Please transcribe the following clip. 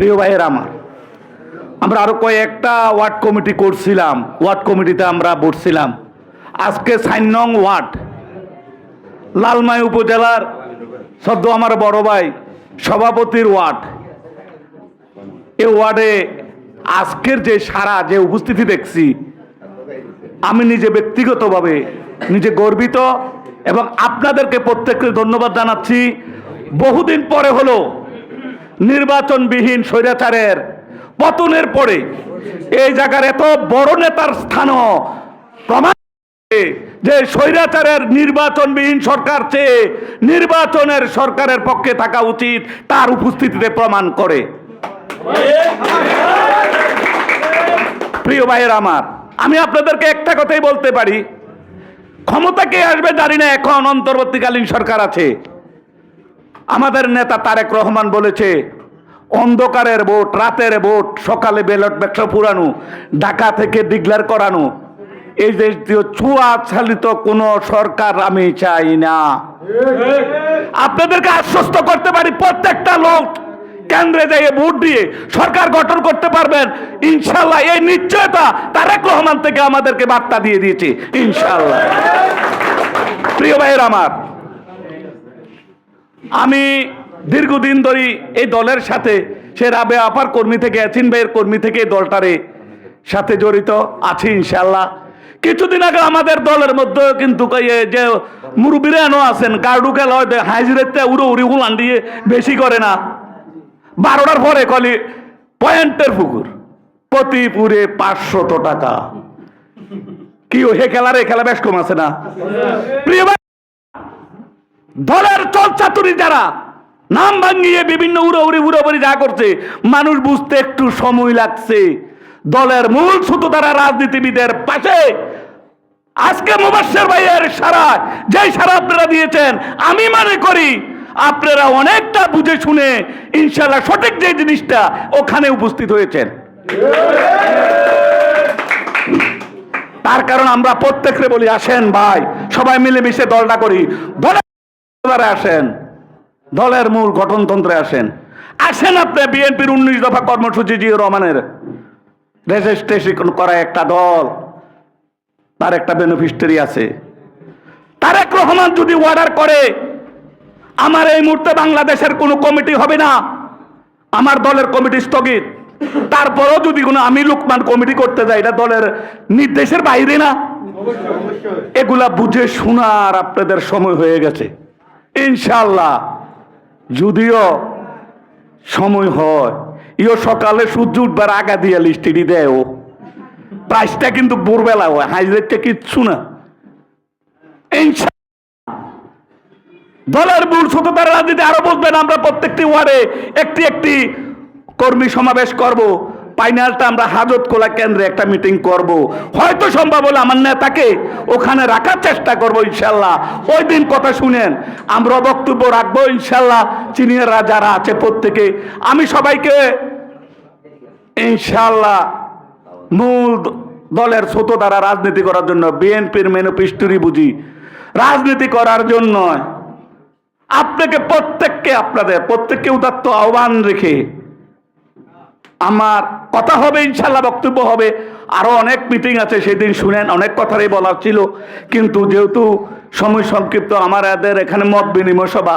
প্রিয় ভাইয়ের আমার, আমরা আরও কয়েকটা ওয়ার্ড কমিটি করছিলাম, ওয়ার্ড কমিটিতে আমরা বসছিলাম। আজকে সাইন নং ওয়ার্ড, লালমাই উপজেলার সদ্য আমার বড় ভাই সভাপতির ওয়ার্ড। এ ওয়ার্ডে আজকের যে সারা, যে উপস্থিতি দেখছি, আমি নিজে ব্যক্তিগতভাবে নিজে গর্বিত এবং আপনাদেরকে প্রত্যেককে ধন্যবাদ জানাচ্ছি। বহুদিন পরে হলো নির্বাচনবিহীন স্বৈরাচারের পতনের পরে এই জায়গার এত বড় নেতার স্থানও প্রমাণ যে স্বৈরাচারের নির্বাচনবিহীন সরকার চেয়ে নির্বাচনের সরকারের পক্ষে থাকা উচিত তার উপস্থিতিতে প্রমাণ করে। প্রিয় ভাইয়ের আমার, আমি আপনাদেরকে একটা কথাই বলতে পারি। ক্ষমতা কে আসবে জানি না, এখন অন্তর্বর্তীকালীন সরকার আছে। আমাদের নেতা তারেক রহমান বলেছে, অন্ধকারের ভোট রাতের ভোট সকালে ব্যালট ব্যবসা পুরানো, ঢাকা থেকে ডিক্লেয়ার করানো। এই যে চুয়া চালিত কোনো সরকার আমি চাই না। আপনাদেরকে আশ্বস্ত করতে পারি, প্রত্যেকটা লোক কেন্দ্রে যাইয়ে ভোট দিয়ে সরকার গঠন করতে পারবেন। ইনশাল্লাহ এই নিশ্চয়তা তারেক রহমান থেকে আমাদেরকে বার্তা দিয়ে দিয়েছে, ইনশাল্লাহ। প্রিয় ভাইয়ের আমার আমি দীর্ঘদিন ধরে এই দলের সাথে, সে রাবে আপার কর্মী থেকে এসিন ভাইয়ের কর্মী থেকে এই দলটারে সাথে জড়িত আছি ইনশাল্লাহ কিছুদিন আগে আমাদের দলের মধ্যে কিন্তু যে মুরব্বীরানো আছেন কার্ডু খেলা হয় হাজিরেতে উড়ো উড়ি উলান দিয়ে বেশি করে না। বারোটার পরে কলি পয়েন্টের পুকুর প্রতি পুরে পাঁচশত টাকা। কি হে খেলার, এ খেলা বেশ কম আছে না? প্রিয় দলের চলচাতুরি যারা, নাম ভাঙিয়ে বিভিন্ন উড়োউড়ি উড়োবড়ি যা করছে, মানুষ বুঝতে একটু সময় লাগছে। দলের মূল সুতো তারা রাজনীতিবিদের পাশে। আজকে মুবাসের ভাইয়ের সারা যে সারা আপনারা দিয়েছেন, আমি মনে করি আপনারা অনেকটা বুঝে শুনে ইনশাল্লাহ সঠিক যে জিনিসটা ওখানে উপস্থিত হয়েছেন। তার কারণ আমরা প্রত্যেকরে বলি, আসেন ভাই, সবাই মিলেমিশে দলটা করি। এবারে আসেন দলের মূল গঠনতন্ত্রে আসেন। আসেন আপনি বিএনপির উনিশ দফা কর্মসূচি জিও রহমানের রেজিস্ট্রেশন করা একটা দল তার একটা বেনিফিস্টারি আছে। তারেক রহমান যদি অর্ডার করে আমার এই মুহূর্তে বাংলাদেশের কোনো কমিটি হবে না আমার দলের কমিটি স্থগিত। তারপরও যদি কোনো আমি লোকমান কমিটি করতে যাই এটা দলের নির্দেশের বাইরে না? এগুলা বুঝে শোনার আপনাদের সময় হয়ে গেছে। ইনশাল্লাহ যদিও সময় হয় ইও সকালে সূর্য উঠবার আগা দিয়ে লিস্টিডি দেয় ও প্রাইসটা কিন্তু ভোরবেলা হয় হাইজেটটা কিচ্ছু না। দলের মূল সততার রাজনীতি আরও বলবেন, আমরা প্রত্যেকটি ওয়ার্ডে একটি একটি কর্মী সমাবেশ করব। ফাইনালটা আমরা হাজত কোলা কেন্দ্রে একটা মিটিং করব। হয়তো সম্ভব হলে আমার নেতাকে ওখানে রাখার চেষ্টা করব ইনশাল্লাহ। ওই দিন কথা শুনেন, আমরা বক্তব্য রাখব ইনশাল্লাহ চিনিয়ররা যারা আছে প্রত্যেকে। আমি সবাইকে ইনশাল্লাহ মূল দলের ছোট দ্বারা রাজনীতি করার জন্য বিএনপির ম্যানিফেস্টোরি বুঝি। রাজনীতি করার জন্য আপনাকে প্রত্যেককে আপনাদের, প্রত্যেককে উদাত্ত আহ্বান রেখে আমার কথা হবে, ইনশাল্লাহ বক্তব্য হবে। আরও অনেক মিটিং আছে, সেদিন শুনেন, অনেক কথারই বলার ছিল। কিন্তু যেহেতু সময় সংক্ষিপ্ত, আমার এদের এখানে মত বিনিময় সভা।